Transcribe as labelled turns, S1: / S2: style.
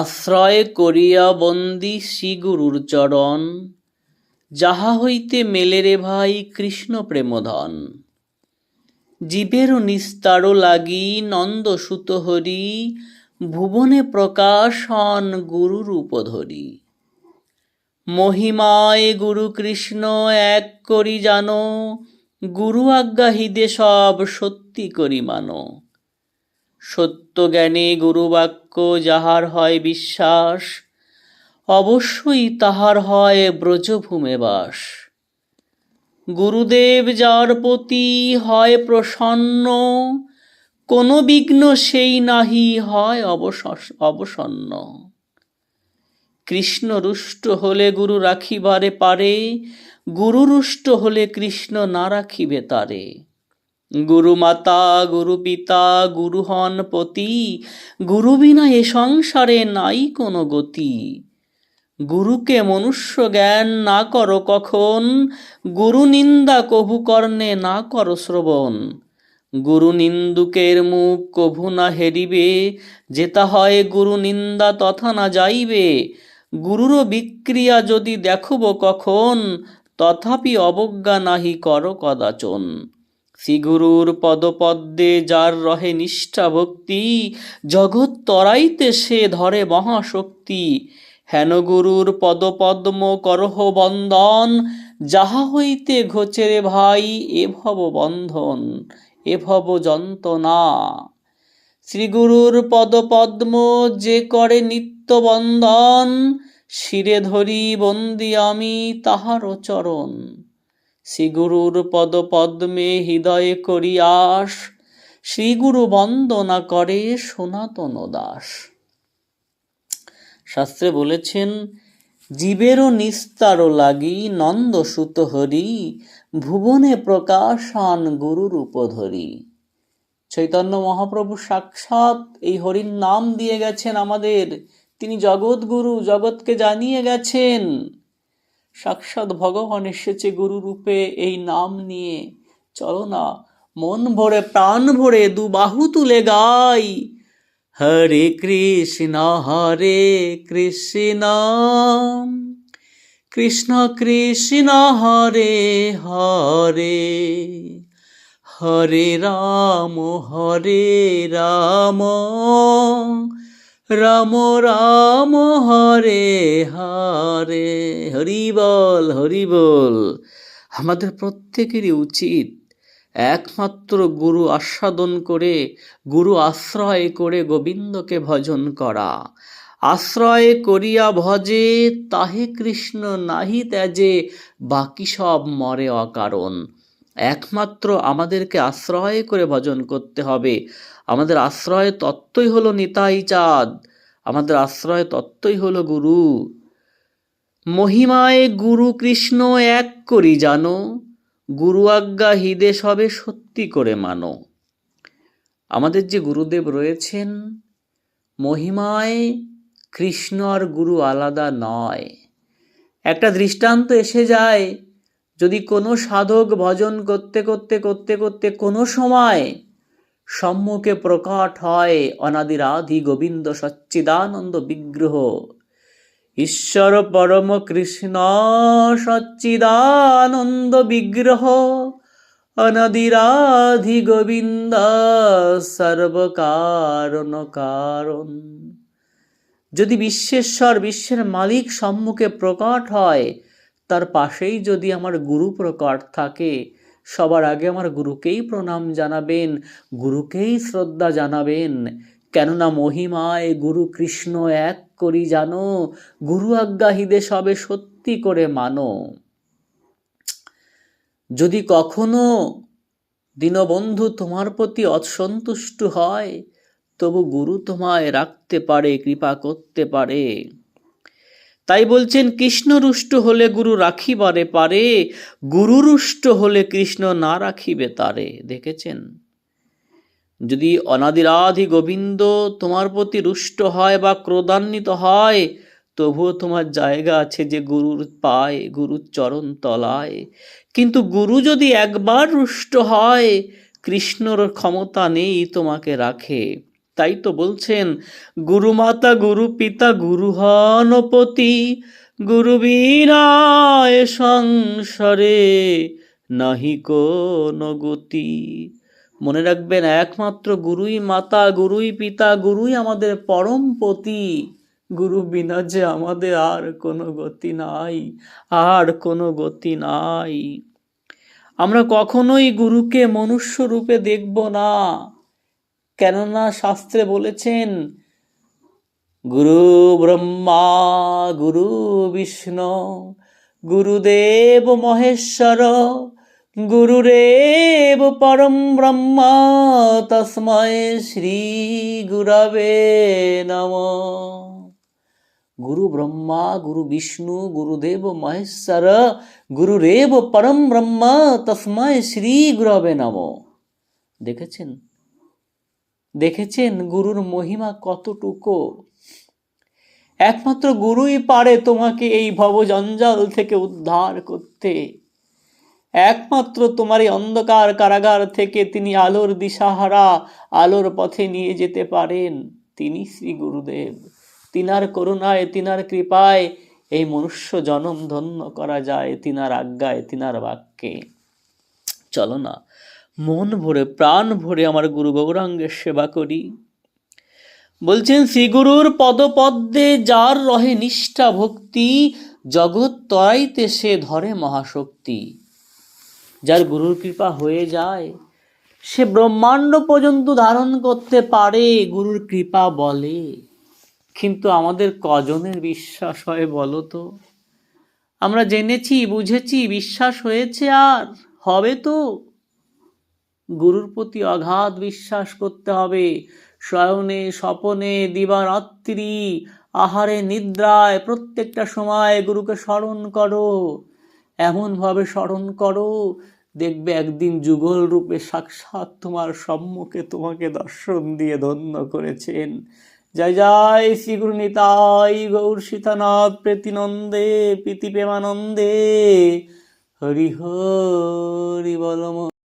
S1: আশ্রয় করিয়া বন্দি শ্রীগুরুর চরণ যাহা হইতে মেলে রে ভাই কৃষ্ণ প্রেমধন জীবের নিস্তার লাগি নন্দসুত হরি ভুবনে প্রকাশন হন গুরুর উপধরি মহিমায় গুরু কৃষ্ণ এক করি জানো গুরু আজ্ঞাহীদে সব সত্যি করি মানো সত্যজ্ঞানে গুরুবাক্য যাহার হয় বিশ্বাস অবশ্যই তাহার হয় ব্রজভূমে বাস গুরুদেব যার প্রতি হয় প্রসন্ন কোনো বিঘ্ন সেই নাহি হয় অবসন্ন কৃষ্ণ রুষ্ট হলে গুরু রাখিবারে পারে গুরুরুষ্ট হলে কৃষ্ণ না রাখিবে তারে গুরুমাতা গুরুপিতা গুরু হন পতি গুরু বিনা এ সংসারে নাই কোনো গতি গুরুকে মনুষ্য জ্ঞান না করো কখন গুরু নিন্দা কভু কর্ণে না করো শ্রবণ গুরু নিন্দুকের মুখ কভু না হেরিবে যেতা হয় গুরু নিন্দা তথা না যাইবে গুরুরও বিক্রিয়া যদি দেখব কখন তথাপি অবজ্ঞা নাহি করো কদাচন শ্রীগুরুর পদপদ্মে যার রহে নিষ্ঠা ভক্তি জগৎ তরাইতে সে ধরে মহাশক্তি হেন গুরুর পদপদ্ম করহ বন্দন যাহা হইতে ঘোচে রে ভাই এ ভব বন্ধন এ ভব যন্ত্রণা শ্রীগুরুর পদপদ্ম যে করে নিত্য বন্দন শিরে ধরি বন্দি আমি তাহারও চরণ শ্রীগুরুর পদ পদ্মে হৃদয়ে করিয়াস শ্রীগুরু বন্দনা করে সনাতন দাস শাস্ত্রে বলেছেন জীবেরও নিস্তার লাগি নন্দসুত হরি ভুবনে প্রকাশান গুরুর উপধরি চৈতন্য মহাপ্রভু সাক্ষাৎ এই হরির নাম দিয়ে গেছেন আমাদের তিনি জগৎগুরু জগৎকে জানিয়ে গেছেন সাক্ষাৎ ভগবান এসেছে গুরুরূপে এই নাম নিয়ে চলো না মন ভরে প্রাণ ভরে দু বাহু তুলে গাই হরে কৃষ্ণ হরে কৃষ্ণ কৃষ্ণ কৃষ্ণ হরে হরে হরে রাম হরে রাম রাম রাম হরে হরে হরি বল হরি বল আমাদের প্রত্যেকেরই উচিত একমাত্র গুরু আস্বাদন করে গুরু আশ্রয় করে গোবিন্দকে ভজন করা আশ্রয় করিয়া ভজে তাহে কৃষ্ণ নাহি ত্যাজে বাকি সব মরে অকারণ একমাত্র আমাদেরকে আশ্রয় করে ভজন করতে হবে আমাদের আশ্রয় তত্ত্বই হলো নিতাই চাঁদ আমাদের আশ্রয় তত্ত্বই হলো গুরু মহিমায় গুরু কৃষ্ণ এক করি জানো গুরু আজ্ঞা হৃদে সবে সত্যি করে মানো আমাদের যে গুরুদেব রয়েছেন মহিমায় কৃষ্ণ আর গুরু আলাদা নয় একটা দৃষ্টান্ত এসে যায় যদি কোনো সাধক ভজন করতে করতে করতে করতে কোনো সময় সম্মুখে প্রকট হয় অনাদিরাধি গোবিন্দ সচ্চিদানন্দ বিগ্রহ ঈশ্বর পরম কৃষ্ণ সচ্চিদানন্দ বিগ্রহ অনাদিরাধি গোবিন্দ সর্বকারণ কারণ যদি বিশ্বেশ্বর বিশ্বের মালিক সম্মুখে প্রকট হয় তার পাশেই যদি আমার গুরু প্রকট থাকে সবার আগে আমার গুরুকেই প্রণাম জানাবেন গুরুকেই শ্রদ্ধা জানাবেন কেননা মহিমায় গুরু কৃষ্ণ এক করি জানো গুরু আজ্ঞাহীদে সবে সত্যি করে মানো যদি কখনো দীনবন্ধু তোমার প্রতি অসন্তুষ্ট হয় তবু গুরু তোমায় রাখতে পারে কৃপা করতে পারে তাই বলছেন কৃষ্ণ রুষ্ট হলে গুরু রাখিবারে পারে গুরু রুষ্ট হলে কৃষ্ণ না রাখিবে তারে দেখেছেন যদি অনাদিরাধি গোবিন্দ তোমার প্রতি রুষ্ট হয় বা ক্রোধান্বিত হয় তবুও তোমার জায়গা আছে যে গুরুর পায় গুরুর চরণ তলায় কিন্তু গুরু যদি একবার রুষ্ট হয় কৃষ্ণর ক্ষমতা নেই তোমাকে রাখে তাই তো বলছেন গুরুমাতা গুরু পিতা গুরু হনপতি গুরু বিনায় সংসারে নাহি কোন গতি মনে রাখবেন একমাত্র গুরুই মাতা গুরুই পিতা গুরুই আমাদের পরম পতি গুরু বিনা যে আমাদের আর কোনো গতি নাই আর কোনো গতি নাই আমরা কখনোই গুরুকে মনুষ্য রূপে দেখব না কেননা শাস্ত্রে বলেছেন গুরু ব্রহ্মা গুরু বিষ্ণু গুরুদেব মহেশ্বর গুরুরেব পরম ব্রহ্মা তসময় শ্রী গুরবে নম গুরু ব্রহ্মা গুরু বিষ্ণু গুরুদেব মহেশ্বর গুরুরেব পরম ব্রহ্ম তসময় শ্রী গুরবে নম দেখেছেন দেখেছেন গুরুর মহিমা কতটুকু একমাত্র গুরুই পারে তোমাকে এই ভবজঞ্জাল থেকে উদ্ধার করতে একমাত্র তোমার এই অন্ধকার কারাগার থেকে তিনি আলোর দিশাহারা আলোর পথে নিয়ে যেতে পারেন তিনি শ্রী গুরুদেব তিনার করুণায় তিনার কৃপায় এই মনুষ্য জনম ধন্য করা যায় তিনার আজ্ঞায় তিনার বাক্যে চলো না মন ভরে প্রাণ ভরে আমার গুরু গৌরাঙ্গের সেবা করি বলছেন শ্রীগুরুর পদপদ্মে যার রহে নিষ্ঠা ভক্তি জগৎ তরাইতে সে ধরে মহাশক্তি যার গুরুর কৃপা হয়ে যায় সে ব্রহ্মাণ্ড পর্যন্ত ধারণ করতে পারে গুরুর কৃপা বলে কিন্তু আমাদের কজনের বিশ্বাস হয় বলো তো আমরা জেনেছি বুঝেছি বিশ্বাস হয়েছে আর হবে তো গুরুর প্রতি অগাধ বিশ্বাস করতে হবে শয়নে স্বপনে দিবারাত্রি আহারে নিদ্রায় প্রত্যেকটা সময় গুরুকে স্মরণ করো এমনভাবে স্মরণ করো দেখবে একদিন যুগল রূপে সাক্ষাৎ তোমার সম্মুখে তোমাকে দর্শন দিয়ে ধন্য করেছেন জয় জয় শ্রী গুরু নিতাই গৌর সীতানাথ প্রীতিনন্দে প্রীতিপ্রেমানন্দে হরি হরি বলম